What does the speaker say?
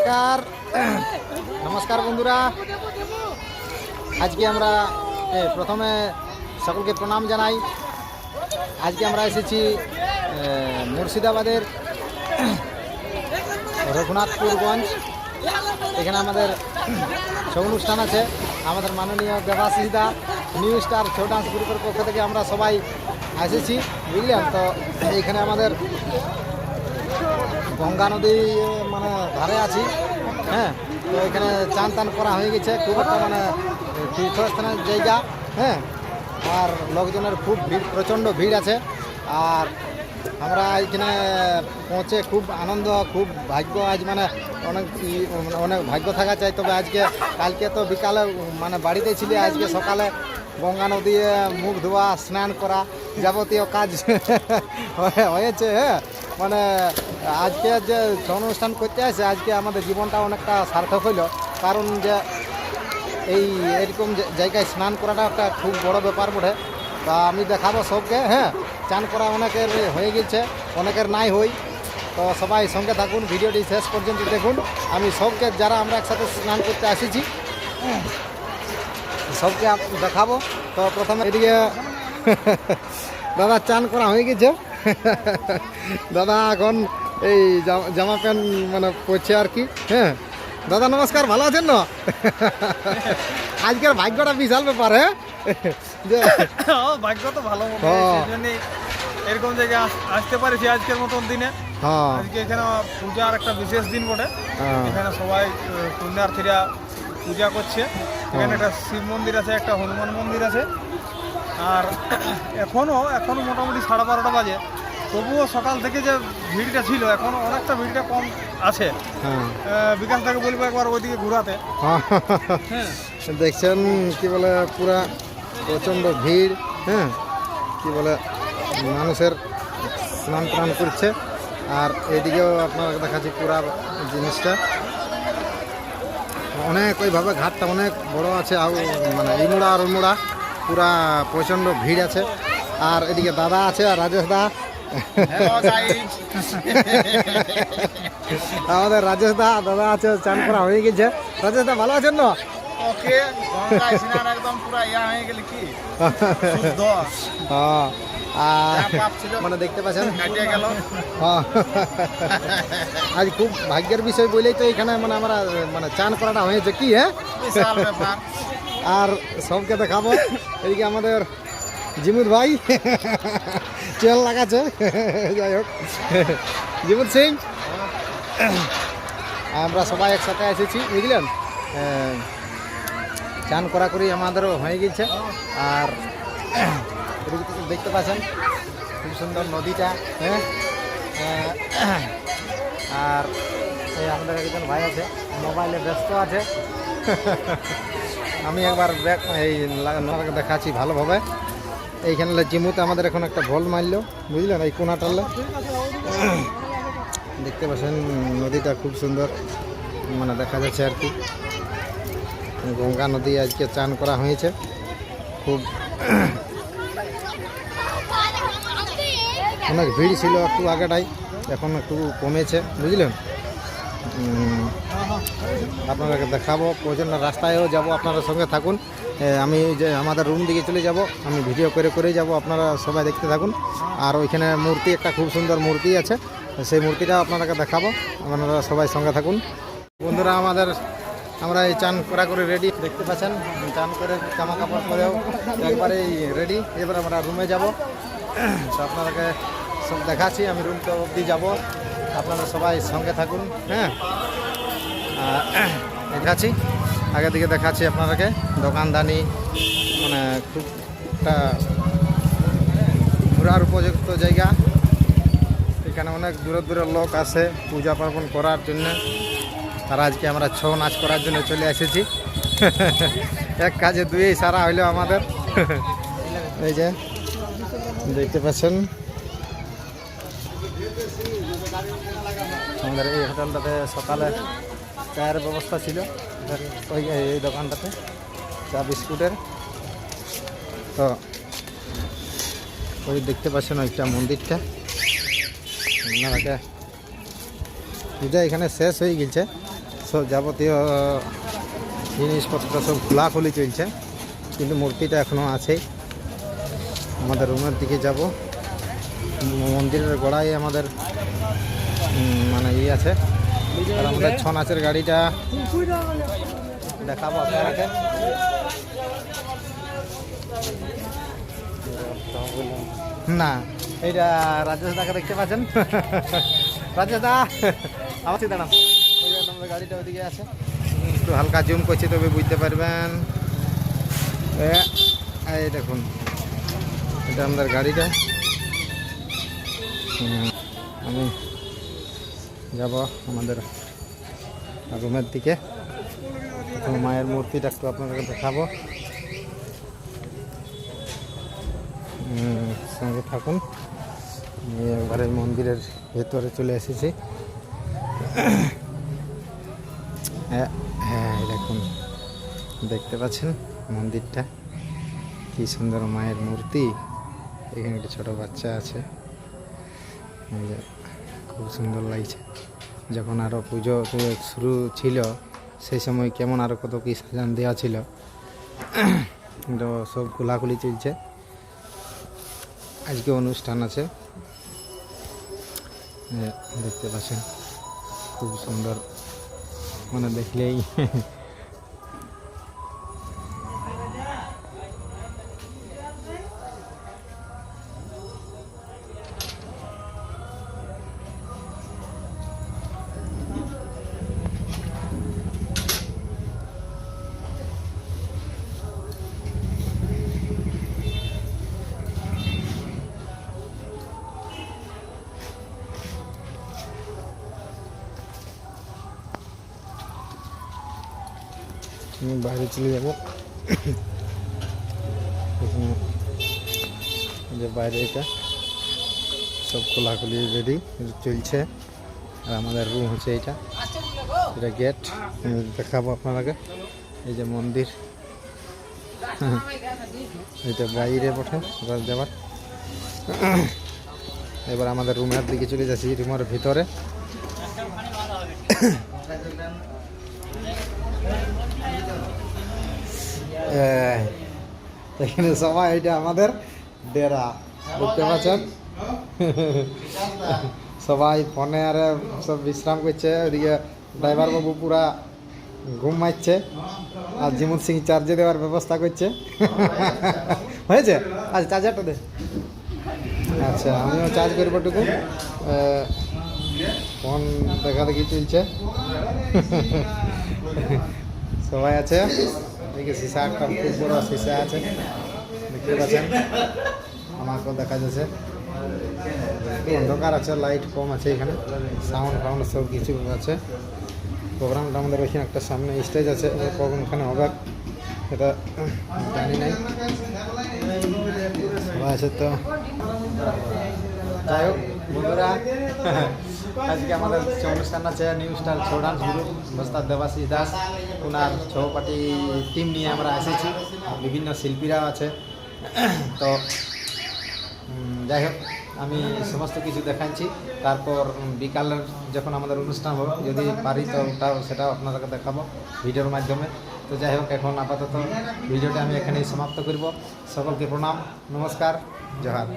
নমস্কার। নমস্কার বন্ধুরা। আজকে আমরা প্রথমে সকলকে প্রণাম জানাই। আজকে আমরা এসেছি মুর্শিদাবাদের রঘুনাথপুরগঞ্জ। এখানে আমাদের ছৌ অনুষ্ঠান আছে। আমাদের মাননীয় দেবাশিসদা নিউ স্টার ছৌ ডান্স গ্রুপের পক্ষ থেকে আমরা সবাই এসেছি, বুঝলেন? তো এখানে আমাদের গঙ্গা নদী মানে ধারে আছি হ্যাঁ? তো এখানে চান টান করা হয়ে গেছে, খুব একটা মানে তীর্থস্থানের জায়গা হ্যাঁ? আর লোকজনের খুব ভিড়, প্রচণ্ড ভিড় আছে। আর আমরা এখানে পৌঁছে খুব আনন্দ, খুব ভাগ্য, আজ মানে অনেক মানে অনেক ভাগ্য থাকা চাই। তবে আজকে, কালকে তো বিকালে মানে বাড়িতে ছিলে, আজকে সকালে গঙ্গা নদী মুখ ধোয়া, স্নান করা যাবতীয় কাজ হয়ে- হয়েছে হ্যাঁ? মানে আজকে যে অনুষ্ঠান করতে আসে, আজকে আমাদের জীবনটা অনেকটা সার্থক হইল। কারণ যে এই এরকম জায়গায় স্নান করাটা একটা খুব বড় ব্যাপার বটে। তা আমি দেখাবো সবকে হ্যাঁ চান করা অনেকের হয়ে গেছে, অনেকের নাই হই। তো সবাই সঙ্গে থাকুন, ভিডিওটি শেষ পর্যন্ত দেখুন। আমি সবকে, যারা আমরা একসাথে স্নান করতে আসিছি, সবকে দেখাবো। তো প্রথমে এদিকে, দাদা, চান করা হয়ে গেছে। দাদা এখন এই জামা- প্যান্ট মানে পরছে আর কি হ্যাঁ? দাদা নমস্কার ভালো আছেন না আজকের ভাগ্যটা বিশাল ব্যাপার হ্যাঁ? ভাগ্য তো ভালো এরকম জায়গায় আসতে পারেছি আজকের মতন দিনে। হ্যাঁ আজকে এখানে পূজার একটা বিশেষ দিন বটে। এখানে সবাই পুণ্যার্থীরা পূজা করছে। এখানে একটা শিব মন্দির আছে একটা হনুমান মন্দির আছে। আর এখনও এখনও মোটামুটি সাড়ে বারোটা বাজে। তবুও সকাল থেকে যে ভিড়টা ছিল এখনও অনেকটা ভিড়টা কম আছে। হ্যাঁ। আহ, বিকাশটাকে বলব একবার ওইদিকে ঘোরাতে। হ্যাঁ। হ্যাঁ। দেখছেন কি বলে পুরা প্রচণ্ড ভিড় হ্যাঁ। কি বলে মানুষের স্নান টান করছে। আর এদিকেও আপনারা দেখাচ্ছি পুরা জিনিসটা। অনেক ওইভাবে ঘাটটা অনেক বড় আছে আর মানে ইমুড়া আর উমুড়া পুরা প্রচণ্ড ভিড় আছে। আর এদিকে দাদা আছে আর রাজেশ দা। আমাদের রাজেশ দা দাদা আছে চান করা হয়ে গেছে। রাজেশ দা ভালো আছেন না হয়ে মানে দেখতে পাচ্ছেন? হ্যাঁ। আজ খুব ভাগ্যের বিষয় বলেই তো এখানে মানে আমরা মানে চান করাটা হয়েছে। কি হ্যাঁ? আর সবকে দেখাবো। এদিকে আমাদের জিমুদ ভাই। তেল লাগাচ্ছে। যাই হোক। জিমুদ সিং। আমরা সবাই একসাথে এসেছি, বুঝলেন? চান করা করি আমাদেরও হয়ে গেছে। আর দেখতে পাচ্ছেন, খুব সুন্দর নদীটা হ্যাঁ? আর আমাদের একজন ভাই আছে, মোবাইলে ব্যস্ত আছে। আমি একবার এই দেখাচ্ছি ভালোভাবে। এইখানে জিমুতে আমাদের এখন একটা ভল মারলো বুঝলেন এই কোনাটালে দেখতে পাচ্ছেন, নদীটা খুব সুন্দর মানে দেখা যাচ্ছে আর কি। গঙ্গা নদী আজকে চান করা হয়েছে, খুব। অনেক ভিড় ছিল একটু আগেটাই, এখন একটু কমেছে, বুঝলেন? আপনাদেরকে দেখাবো প্রচণ্ড রাস্তায়ও যাব, আপনারা সঙ্গে থাকুন। আমি যে আমাদের রুম দিকে চলে যাব, আমি ভিডিও করে করে যাব, আপনারা সবাই দেখতে থাকুন। আর ওইখানে মূর্তি, একটা খুব সুন্দর মূর্তি আছে, সেই মূর্তিটা আপনাদেরকে দেখাবো, আপনারা সবাই সঙ্গে থাকুন। বন্ধুরা, আমাদের, আমরা এই চান করা করে রেডি দেখতে পাচ্ছেন? চান করে জামা কাপড় পরেও একবারেই রেডি এবার আমরা রুমে যাব। তো আপনাদেরকে সব দেখাচ্ছি, আমি রুম তো অবধি যাব। আপনারা সবাই সঙ্গে থাকুন হ্যাঁ? দেখাচ্ছি আগে দিকে দেখাচ্ছি আপনাদেরকে। দোকানদানি মানে খুব একটা ঘোরার উপযুক্ত জায়গা। এখানে অনেক দূরের দূরের লোক আসে পূজা পার্বণ করার জন্য। আর আজকে আমরা ছৌ নাচ করার জন্য চলে এসেছি। এক কাজে দুই সারা হইল আমাদের। এই যে, দেখতে পাচ্ছেন? আমাদের এই হোটেলটাতে সকালে চায়ের ব্যবস্থা ছিল। ওই এই দোকানটাতে, চা বিস্কুটের। তো ওই দেখতে পাচ্ছেন ওইটা মন্দিরটা। আপনারাকে পূজা এখানে শেষ হয়ে গেছে। সব যাবতীয় জিনিসপত্র সব খোলাখুলি চলছে। কিন্তু মূর্তিটা এখনও আছে। আমাদের রুমের দিকে যাব। মন্দিরের গোড়ায় আমাদের মানে ইয়ে আছে। আর আমাদের ছ নাচের গাড়িটা দেখাবো আপনাকে না, এইটা রাজেশ দাকে দেখতে পাচ্ছেন? রাজেশ দা, আমার দাঁড়ান। আমাদের গাড়িটা ওইদিকে আছে। একটু হালকা জুম করছি তবে বুঝতে পারবেন। এই দেখুন, এটা আমাদের গাড়িটা। আমি যাব আমাদের রুমের দিকে। মায়ের মূর্তিটা একটু আপনাদেরকে দেখাবো। সঙ্গে থাকুন। আমি একবারে মন্দিরের ভেতরে চলে এসেছি। হ্যাঁ দেখুন, দেখতে পাচ্ছেন মন্দিরটা? কি সুন্দর মায়ের মূর্তি। এখানে একটা ছোট বাচ্চা আছে। খুব সুন্দর লাগছে। যখন আরও পুজো শুরু ছিল সেই সময় কেমন আরও কত কী সাজান দেওয়া ছিল। তো সব খোলাখুলি চলছে। আজকে অনুষ্ঠান আছে। দেখতে পাচ্ছেন, খুব সুন্দর। মানে দেখলেই আমি বাইরে চলে যাব। যে বাইরে এটা, সব খোলাখুলি রেডি চলছে। আর আমাদের রুম হচ্ছে এটা এটা গেট দেখাবো আপনাকে এই যে মন্দির। এটা বাইরে বটে যাবার এবার আমাদের রুমের দিকে চলে যাচ্ছি রুমের ভিতরে। এখানে সবাই এটা আমাদের ডেরা, বুঝতে পারছেন? সবাই ফোনে আরে সব বিশ্রাম করছে, ওদিকে ড্রাইভার বাবু পুরা ঘুম মারছে, আর জিমুন সিং চার্জে দেওয়ার ব্যবস্থা করছে। হয়েছে? আচ্ছা চার্জারটা দে। আচ্ছা আমিও চার্জ করব টুকু ফোন দেখা দেখি চলছে। সবাই আছে? এদিকে সিসা একটা খুব বড় সিসা আছে। দেখতে পাচ্ছেন? আমাকেও দেখা যাচ্ছে। অন্ধকার আছে, লাইট কম আছে এখানে। সাউন্ড ফাউন্ড সব কিছু আছে। প্রোগ্রামটা আমাদের ওইখানে একটা সামনে স্টেজ আছে কখন হবে। এটা জানি নাই। আছে তো? যাই হোক, বন্ধুরা, আজকে আমাদের অনুষ্ঠান আছে new star Chhau dance group Das. ওনার পার্টি টিম নিয়ে আমরা এসেছি। বিভিন্ন শিল্পীরাও আছে। তো যাই হোক, আমি সমস্ত কিছু দেখাচ্ছি। তারপর বিকালের যখন আমাদের অনুষ্ঠান হবে, যদি পারি তো ওটাও, সেটাও আপনাদেরকে দেখাবো ভিডিওর মাধ্যমে। তো যাই হোক, এখন আপাতত ভিডিওটা আমি এখানেই সমাপ্ত করব। সকলকে প্রণাম, নমস্কার জোহার